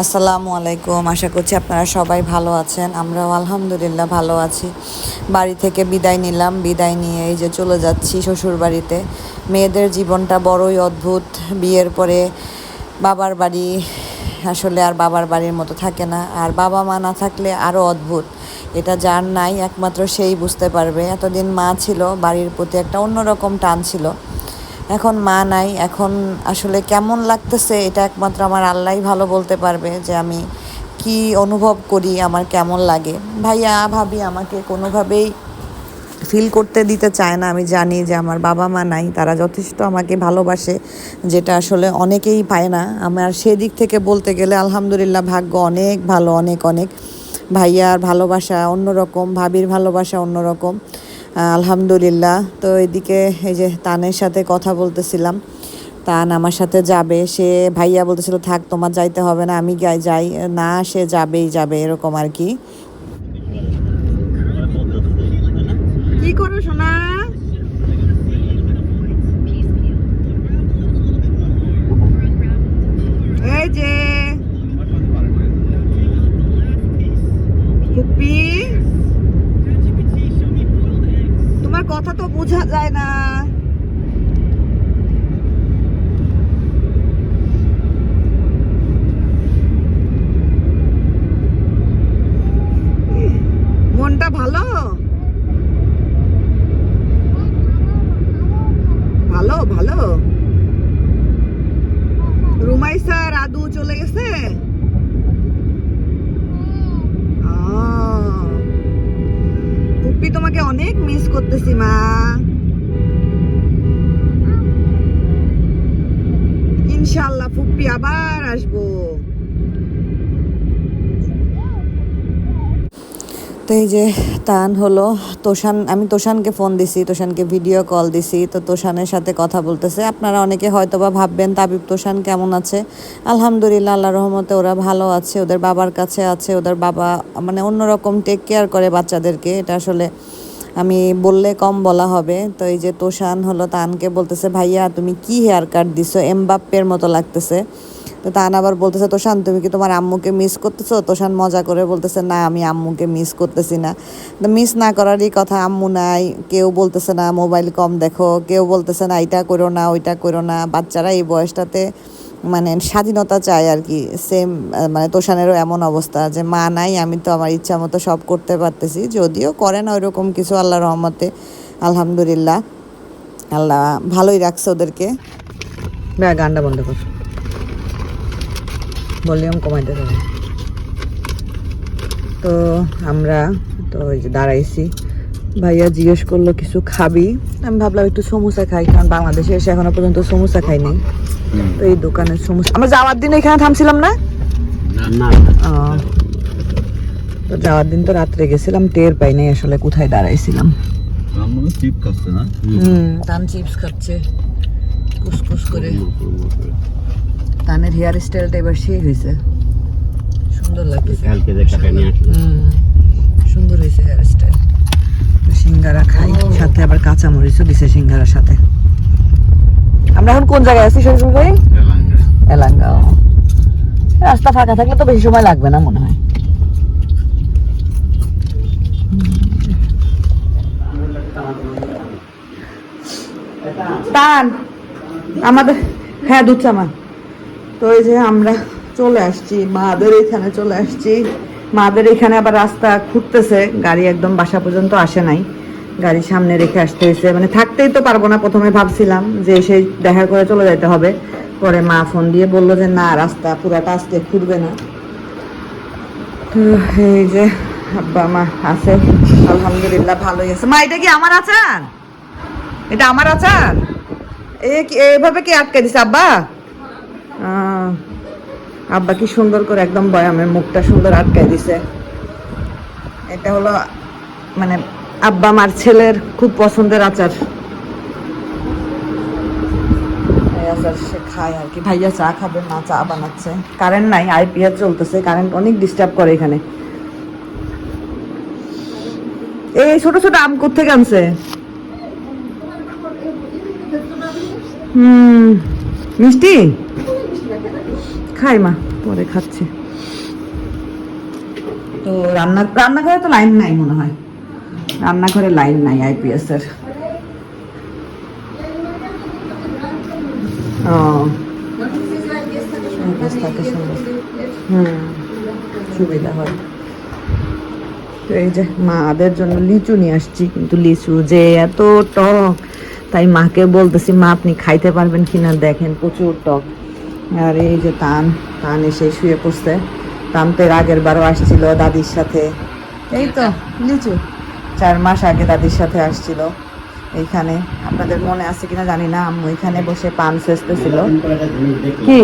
আসসালামু আলাইকুম। আশা করছি আপনারা সবাই ভালো আছেন। আমরাও আলহামদুলিল্লাহ ভালো আছি। বাড়ি থেকে বিদায় নিলাম। বিদায় নিয়ে এই যে চলে যাচ্ছি শ্বশুর বাড়িতে মেয়েদের জীবনটা বড়ই অদ্ভুত। বিয়ের পরে বাবার বাড়ি আসলে আর বাবার বাড়ির মতো থাকে না। আর বাবা মা না থাকলে আরও অদ্ভুত। এটা যার নাই, একমাত্র সেই বুঝতে পারবে। এতদিন মা ছিল, বাড়ির প্রতি একটা অন্যরকম টান ছিল। এখন মা নাই, এখন আসলে কেমন লাগতেছে এটা একমাত্র আমার আল্লাহই ভালো বলতে পারবে যে আমি কি অনুভব করি, আমার কেমন লাগে। ভাইয়া, ভাবি আমাকে কোনোভাবেই ফিল করতে দিতে চায় না, আমি জানি যে আমার বাবা মা নাই, তারা যথেষ্ট আমাকে ভালোবাসে, যেটা আসলে অনেকেই পায় না। আমার সেদিক থেকে বলতে গেলে আলহামদুলিল্লাহ ভাগ্য অনেক ভালো, অনেক অনেক। ভাইয়ার ভালোবাসা অন্যরকম, ভাবির ভালোবাসা অন্যরকম। আলহামদুলিল্লাহ। তো এদিকে এই যে তানের সাথে কথা বলতেছিলাম, তান আমার সাথে যাবে। সে ভাইয়া বলতেছিল, থাক, তোমার যাইতে হবে না, আমি গাই যাই। না, সে যাবেই, যাবে, এরকম আর কি। কি করো সোনা এই যে ফুপি তোমার কথা তো বোঝা যায় না মনটা ভালো ভালো ভালো রুমাইসা রাদু চলে গেছে আহ, পুপ্পি তোমাকে অনেক মিস করতেছি এই যে তান হলো, তোষান, আমি তোষানকে ফোন দিছি, তোষানকে ভিডিও কল দিছি, তো তোষানের সাথে কথা বলতেছে। আপনারা অনেকে হয়তো বা ভাববেন, তাবিব তোষান কেমন আছে? আলহামদুলিল্লাহ আল্লাহ রহমতে ওরা ভালো আছে, ওদের বাবার কাছে আছে, ওদের বাবা মানে অন্যরকম টেক কেয়ার করে বাচ্চাদেরকে। এটা আসলে আমি বললে কম বলা হবে। তো এই যে তোষান হলো তানকে বলতেছে, ভাইয়া, তুমি কি হেয়ার কাট দিছো? এমবাপ্পের মতো লাগতেছে। তো তান আবার বলতেছে, তোষান, তুমি কি তোমার আম্মুকে মিস করতেছো? তোষান মজা করে বলতেছে, না, আমি আম্মুকে মিস করতেছি না। তো মিস না করারই কথা, আম্মু নাই, কেউ বলতেছে না, মোবাইল কম দেখো। কেউ বলতেছে না এটা করো না, ওইটা করো না। বাচ্চারা এই বয়সটাতে মানে স্বাধীনতা চায় আর কি সেম মানে তোষানেরও এমন অবস্থা যে মা নাই, আমি তো আমার ইচ্ছা মতো সব করতে পারতেছি। যদিও করে না ওইরকম কিছু, আল্লাহ রহমতে, আলহামদুলিল্লাহ। আল্লাহ ভালোই রাখছে ওদেরকে। গানটা বন্ধ কর। ভলিউম কমাইতে হবে তো আমরা তো ওই যে দাঁড়াইছি। ভাইয়া জিজ্ঞেস করল, কিছু খাবি? আমি ভাবলাম একটু সমোসা খাই, কারণ বাংলাদেশে এসে এখনও পর্যন্ত সমোসা খাইনি। তো এই দোকানের সমস্যা আমরা যাওয়ার দিন এখানে থামছিলাম না? না তো যাওয়ার দিন তো রাত্রে গেছিলাম টের পাই নাই আসলে কোথায় দাঁড়াইছিলাম। হুম। তান চিপস খাচ্ছে। কুসকুস করে। তানের হেয়ার স্টাইলটা এবার সেই হয়েছে। সুন্দর হুম, সুন্দর হয়েছে হেয়ার স্টাইল সিঙ্গারা খাই সাথে আবার কাঁচা মরিচও দিছে সিঙ্গারার সাথে। আমরা এখন কোন জায়গায় আছি শ্বশুর ভাই এলাঙ্গা। রাস্তা ফাঁকা থাকলে তো বেশি সময় লাগবে না মনে হয়। টান আমাদের হ্যাঁ দুধ চামা তো এই যে আমরা চলে আসছি মাদের এখানে চলে আসছি। মাদের এখানে আবার রাস্তা খুঁড়তেছে গাড়ি একদম বাসা পর্যন্ত আসে নাই। গাড়ি সামনে রেখে আসতে হয়েছে। মানে থাকতেই তো পারব না প্রথমে ভাবছিলাম যে সেই দেখা করে চলে যেতে হবে। পরে মা ফোন দিয়ে বলল যে, না, রাস্তা পুরাটা আজকে খুঁড়বে না। তো এই যে আব্বা, মা আছে। আলহামদুলিল্লাহ ভালোই আছে। মা, এটা কি আমার আচার? এটা আমার আচার? এ কি আটকে দিছে আব্বা? আব্বা কি সুন্দর করে একদম বয়ামের মুখটা সুন্দর আটকাই দিছে। এটা হলো মানে আব্বা মার ছেলের খুব পছন্দের আচার। আচার সে খায় আর কি। ভাইয়া চা খাবে চা বানাচ্ছে। কারেন্ট নাই চলতেছে, কারেন্ট অনেক ডিস্টার্ব করে এখানে। এই ছোট ছোট আম আনছে? মিষ্টি? খাই মা, পরে খাচ্ছি। তো রান্না, রান্নাঘরে তো লাইন নাই মনে হয়। রান্নাঘরে লাইন নাই আইপিএস এর ও। IPS হুম। সুবিধা হয়। তো এই যে মাদের জন্য লিচু নিয়ে আসছি কিন্তু লিচু যে এত টক তাই মাকে বলতেছি মা আপনি খাইতে পারবেন কিনা দেখেন প্রচুর টক। আর এই যে তান তান এসে শুয়ে পড়ছে। তান তো আগের বারও আসছিল দাদির সাথে। এই তো লিচু। চার মাস আগে দাদির সাথে আসছিল এইখানে আপনাদের মনে আছে কিনা জানি না আম্মু এখানে বসে পান সেচতেছিল কি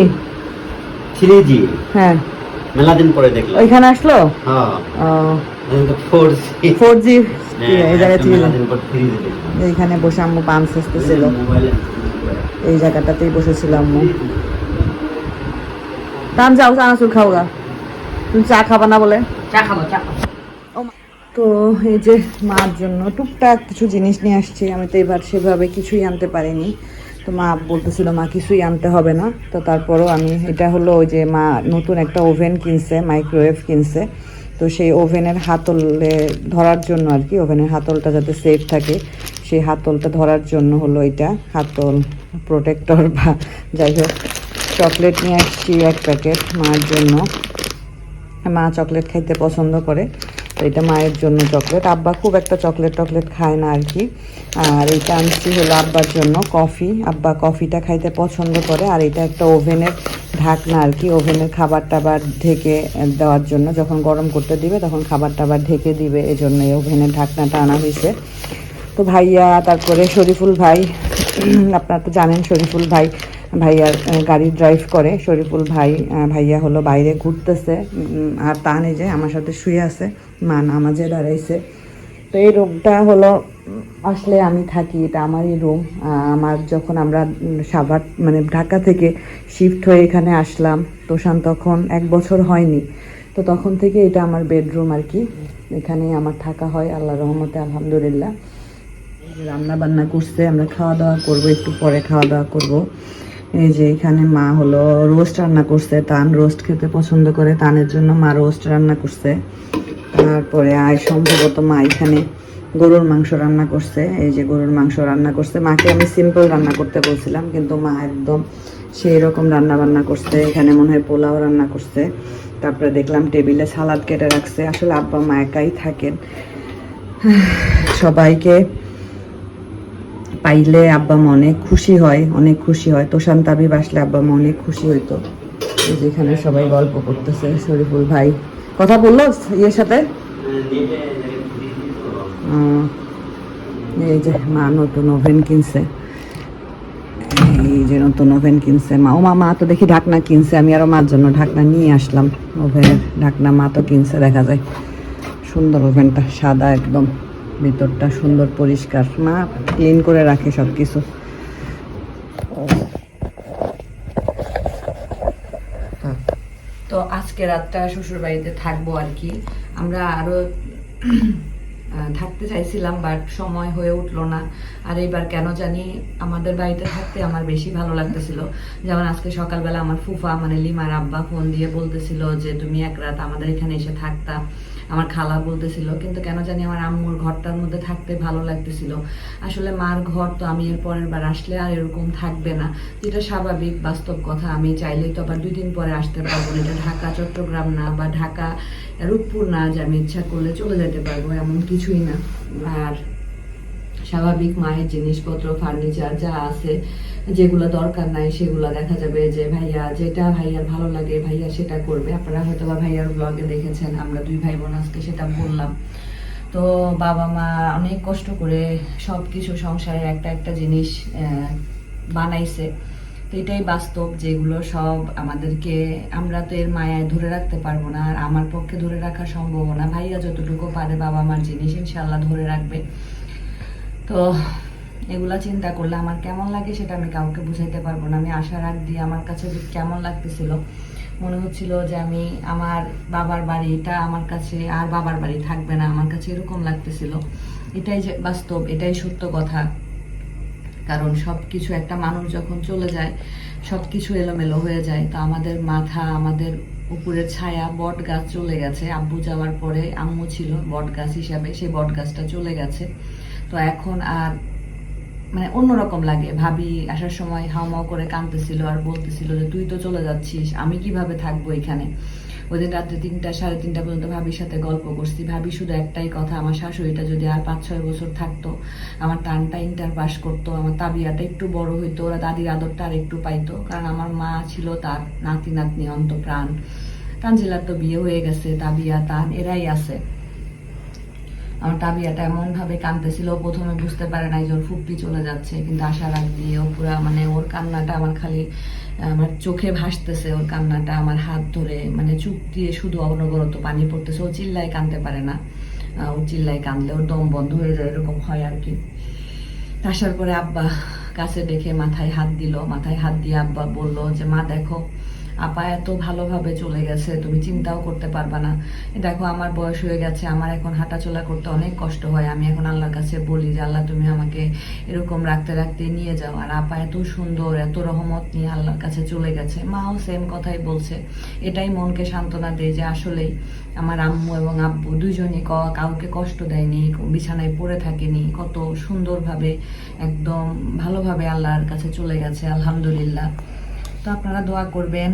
থ্রি জি হ্যাঁ মেলা দিন পরে দেখলাম ওইখানে আসলো হ্যাঁ ফোর জি ফোর জি হ্যাঁ, এই জায়গায় ছিল এইখানে বসে আম্মু পান সেচতেছিল এই জায়গাটাতেই বসেছিলাম আম্মু তাম যাও চানাচুর খাও গা তুমি চা খাবা না বলে চা খাব চা খাব তো এই যে মার জন্য টুকটাক কিছু জিনিস নিয়ে আসছি। আমি তো এবার সেভাবে কিছুই আনতে পারিনি। তো মা বলতেছিল, মা, কিছুই আনতে হবে না। তো তারপরও আমি, এটা হলো ওই যে মা নতুন একটা ওভেন কিনছে, মাইক্রোওয়েভ কিনছে। তো সেই ওভেনের হাতলে ধরার জন্য আর কি, ওভেনের হাতলটা যাতে সেফ থাকে, সেই হাতলটা ধরার জন্য হলো এটা, হাতল প্রোটেক্টর বা যাই হোক চকলেট নিয়ে আসছি এক প্যাকেট মার জন্য। মা চকলেট খাইতে পছন্দ করে। তো এটা মায়ের জন্য চকলেট আব্বা খুব একটা চকলেট টকলেট খায় না আর কি। আর এটা আনছি হলো আব্বার জন্য কফি আব্বা কফিটা খাইতে পছন্দ করে, আর এটা একটা ওভেনের ঢাকনা আর কি, ওভেনের খাবার টাবার ঢেকে দেওয়ার জন্য। যখন গরম করতে দিবে, তখন খাবার টাবার ঢেকে দিবে এই জন্য এই ওভেনের ঢাকনাটা আনা হয়েছে তো ভাইয়া, তারপরে শরীফুল ভাই, আপনারা তো জানেন শরীফুল ভাই ভাইয়ার গাড়ি ড্রাইভ করে। শরীফুল ভাই ভাইয়া হলো বাইরে ঘুরতেছে। আর তা নেই যে আমার সাথে শুয়ে আছে, মা নামাজে দাঁড়াইছে। তো এই রুমটা হলো আসলে আমি থাকি, এটা আমারই রুম আমার যখন আমরা সাভার মানে ঢাকা থেকে শিফট হয়ে এখানে আসলাম, তোষান তখন এক বছর হয়নি। তো তখন থেকে এটা আমার বেডরুম আর কি। এখানেই আমার থাকা হয়, আল্লাহ রহমতে, আলহামদুলিল্লাহ। রান্না বান্না করছে, আমরা খাওয়া দাওয়া করব, একটু পরে খাওয়া দাওয়া করব। এই যে এখানে মা হলো রোস্ট রান্না করছে, তান রোস্ট খেতে পছন্দ করে, তানের জন্য মা রোস্ট রান্না করছে। তারপরে আয় সম্ভবত মা এখানে গরুর মাংস রান্না করছে, এই যে গরুর মাংস রান্না করছে। মাকে আমি সিম্পল রান্না করতে বলছিলাম, কিন্তু মা একদম সেই রকম রান্না বান্না করছে, এখানে মনে হয় পোলাও রান্না করছে। তারপরে দেখলাম টেবিলে সালাদ কেটে রাখছে, আসলে আব্বা মা একাই থাকেন। সবাইকে পাইলে আব্বা মা অনেক খুশি হয়, অনেক খুশি হয়। তোষান তাবিব আসলে আব্বা মা অনেক খুশি হইতো। যেখানে সবাই গল্প করতেছে, শরীফুল ভাই। কথা বলল ইয়ের সাথে? এই যে মা নতুন ওভেন কিনছে। এই যে নতুন ওভেন কিনছে। মা, ও মা তো দেখি ঢাকনা কিনছে। আমি আরও মার জন্য ঢাকনা নিয়ে আসলাম। ওভেনের ঢাকনা মা তো কিনছে, দেখা যায়। সুন্দর ওভেনটা, সাদা একদম। ভিতরটা সুন্দর পরিষ্কার মা ক্লিন করে রাখে সব কিছু তো আজকে রাতটা শ্বশুর বাড়িতে থাকব আর কি। আমরা থাকতে চাইছিলাম বাট সময় হয়ে উঠল না। আর এইবার কেন জানি আমাদের বাড়িতে থাকতে আমার বেশি ভালো লাগতেছিল। যেমন আজকে সকালবেলা আমার ফুফা মানে লিমার আব্বা ফোন দিয়ে বলতেছিল যে, তুমি এক রাত আমাদের এখানে এসে থাকতা। আমার খালা বলতেছিল, কিন্তু কেন জানি আমার আম্মুর ঘরটার মধ্যে থাকতে ভালো লাগতেছিল। আসলে মার ঘর তো আমি এর পরের বার আসলে আর এরকম থাকবে না। যেটা স্বাভাবিক, বাস্তব কথা। আমি চাইলেই তো আবার দুই দিন পরে আসতে পারব না। এটা ঢাকা, চট্টগ্রাম না বা ঢাকা, রূপপুর না যে আমি ইচ্ছা করলে চলে যেতে পারব, এমন কিছুই না। আর স্বাভাবিক মায়ের জিনিসপত্র, ফার্নিচার যা আছে যেগুলো দরকার নাই, সেগুলো দেখা যাবে যে, ভাইয়া, যেটা ভাইয়ার ভালো লাগে, ভাইয়া সেটা করবে। আপনারা হয়তো বা ভাইয়ার ব্লগে দেখেছেন, আমরা দুই ভাই বোন আজকে সেটা বললাম। তো বাবা মা অনেক কষ্ট করে সব কিছু সংসারে একটা একটা জিনিস বানাইছে। তো এটাই বাস্তব যেগুলো সব আমাদেরকে, আমরা তো এর মায়ায় ধরে রাখতে পারব না, আর আমার পক্ষে ধরে রাখা সম্ভব না। ভাইয়া যতটুকু পারে বাবা মার জিনিস ইনশাল্লাহ ধরে রাখবে। তো এগুলা চিন্তা করলে আমার কেমন লাগে সেটা আমি কাউকে বুঝাইতে পারব না। আমি আশার আগ দিয়ে আমার কাছে কেমন লাগতেছিল। মনে হচ্ছিল যে আমি আমার বাবার বাড়িটা আমার কাছে আর বাবার বাড়ি থাকবে না, আমার কাছে এরকম লাগতেছিল। এটাই যে বাস্তব, এটাই সত্য কথা। কারণ সব কিছু একটা মানুষ যখন চলে যায় সব কিছু এলোমেলো হয়ে যায়। তো আমাদের মাথা, আমাদের উপরের ছায়া বট গাছ চলে গেছে। আব্বু যাওয়ার পরে আম্মু ছিল বট গাছ হিসাবে সেই বট গাছটা চলে গেছে। তো এখন আর মানে অন্যরকম লাগে। ভাবি আসার সময় হাওমাও করে কাঁদতেছিল আর বলতেছিল যে, তুই তো চলে যাচ্ছিস, আমি কীভাবে থাকব এখানে? ওই দিন রাত্রে তিনটা, সাড়ে তিনটা পর্যন্ত ভাবির সাথে গল্প করছি। ভাবি শুধু একটাই কথা, আমার শাশুড়িটা যদি আর পাঁচ ছয় বছর থাকতো, আমার টানটা ইন্টার পাস করতো, আমার তাবিয়াটা একটু বড় হইতো, ওরা দাদির আদরটা আর একটু পাইতো, কারণ আমার মা ছিল তার নাতি নাতনি অন্ত প্রাণ তানজিলার তো বিয়ে হয়ে গেছে, তাবিয়া, তান, এরাই আছে। আমার তাবিয়াটা এমন ভাবে কাঁদতেছিল, প্রথমে বুঝতে পারে নাই যে ওর ফুপি চলে যাচ্ছে, কিন্তু আসার আগ দিয়ে ও পুরা মানে ওর কান্নাটা আমার খালি, আমার চোখে ভাসতেছে, ওর কান্নাটা আমার হাত ধরে মানে চুপ দিয়ে শুধু অনবরত পানি পড়তেছে, ও চিল্লায় কাঁদতে পারে না। ও চিল্লায় কাঁদলে ওর দম বন্ধ হয়ে যায়, এরকম হয় আর কি। আসার পরে আব্বা কাছে দেখে মাথায় হাত দিল, মাথায় হাত দিয়ে আব্বা বলল যে, মা, দেখো আপা এত ভালোভাবে চলে গেছে, তুমি চিন্তাও করতে পারবা না। দেখো, আমার বয়স হয়ে গেছে, আমার এখন হাঁটাচলা করতে অনেক কষ্ট হয়। আমি এখন আল্লাহর কাছে বলি যে, আল্লাহ, তুমি আমাকে এরকম রাখতে রাখতে নিয়ে যাও। আর আপা এত সুন্দর, এত রহমত নিয়ে আল্লাহর কাছে চলে গেছে। মাও সেম কথাই বলছে। এটাই মনকে সান্ত্বনা দেয় যে, আসলেই আমার আম্মু এবং আব্বু দুজনই কাউকে কষ্ট দেয়নি, বিছানায় পড়ে থাকেনি। কত সুন্দরভাবে, একদম ভালোভাবে আল্লাহর কাছে চলে গেছে, আলহামদুলিল্লাহ। তো আপনারা দোয়া করবেন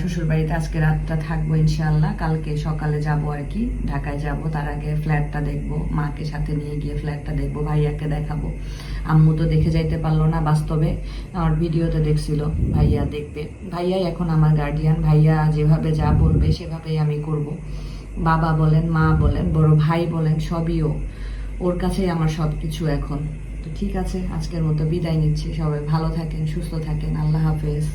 শ্বশুর বাড়িতে আজকে রাতটা থাকব ইনশাআল্লাহ, কালকে সকালে যাব আর কি, ঢাকায় যাব, তার আগে ফ্ল্যাটটা দেখব, মাকে সাথে নিয়ে গিয়ে ফ্ল্যাটটা দেখব, ভাইয়াকে দেখাবো। আম্মু তো দেখে যাইতে পারল না বাস্তবে আমার ভিডিওতে দেখছিল, ভাইয়া দেখবে। ভাইয়াই এখন আমার গার্ডিয়ান ভাইয়া যেভাবে যা বলবে সেভাবেই আমি করব। বাবা বলেন, মা বলেন, বড় ভাই বলেন, সবই ও। ওর কাছেই আমার সব কিছু এখন। তো ঠিক আছে, আজকের মতো বিদায় নিচ্ছি, সবাই ভালো থাকেন, সুস্থ থাকেন, আল্লাহ হাফেজ।